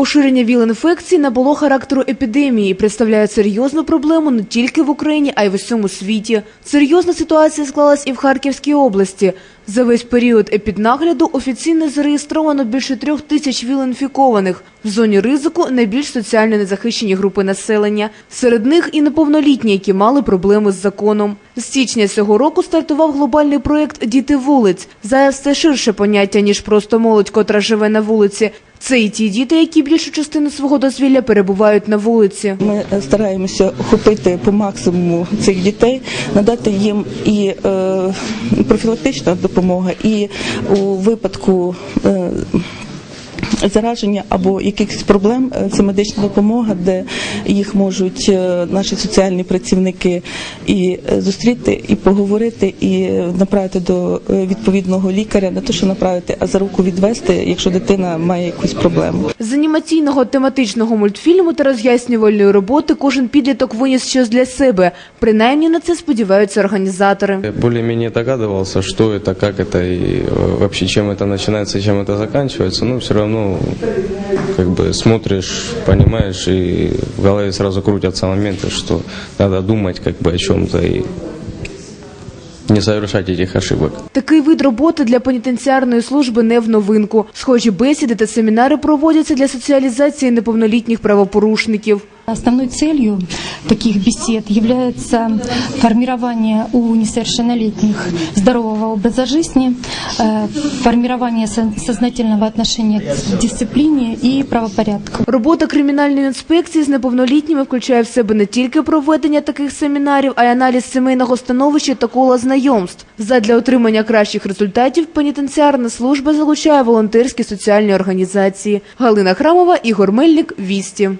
Поширення ВІЛ-інфекції набуло характеру епідемії і представляє серйозну проблему не тільки в Україні, а й в усьому світі. Серйозна ситуація склалась і в Харківській області. За весь період епіднагляду офіційно зареєстровано більше трьох тисяч ВІЛ-інфікованих. В зоні ризику найбільш соціально незахищені групи населення. Серед них і неповнолітні, які мали проблеми з законом. З січня цього року стартував глобальний проєкт «Діти вулиць». Зараз це ширше поняття, ніж просто молодь, котра живе на вулиці. Це і ті діти, які більшу частину свого дозвілля перебувають на вулиці. Ми стараємося охопити по максимуму цих дітей, надати їм і е, профілактична допомога, і у випадку Е, Зараження або якихось проблем е, це медична допомога, де їх можуть е, наші соціальні працівники і е, зустріти, і поговорити, і направити до е, відповідного лікаря, не то що направити, а за руку відвести, якщо дитина має якусь проблему. З анімаційного тематичного мультфільму та роз'яснювальної роботи кожен підліток виніс щось для себе. Принаймні на це сподіваються організатори. Я более-менее догадывался, что это, как это и э, вообще чем это начинается и чем это заканчивается, но все равно как бы смотришь, понимаешь, и в голове сразу крутятся моменты, что надо думать как бы о чем-то и не совершать этих ошибок. Такий вид роботи для пенітенціарної служби не в новинку. Схожі бесіди та семінари проводяться для соціалізації неповнолітніх правопорушників. Основной целью таких бесед является формирование у несовершеннолетних здорового образа жизни, э, формирование сознательного отношения к дисциплине и правопорядку. Робота кримінальної інспекції з неповнолітніми включає в себе не тільки проведення таких семінарів, а й аналіз сімейного становища та кола знайомств. Задля отримання кращих результатів пенітенціарна служба залучає волонтерські соціальні організації. Галина Храмова, Ігор Мельник, Вісті.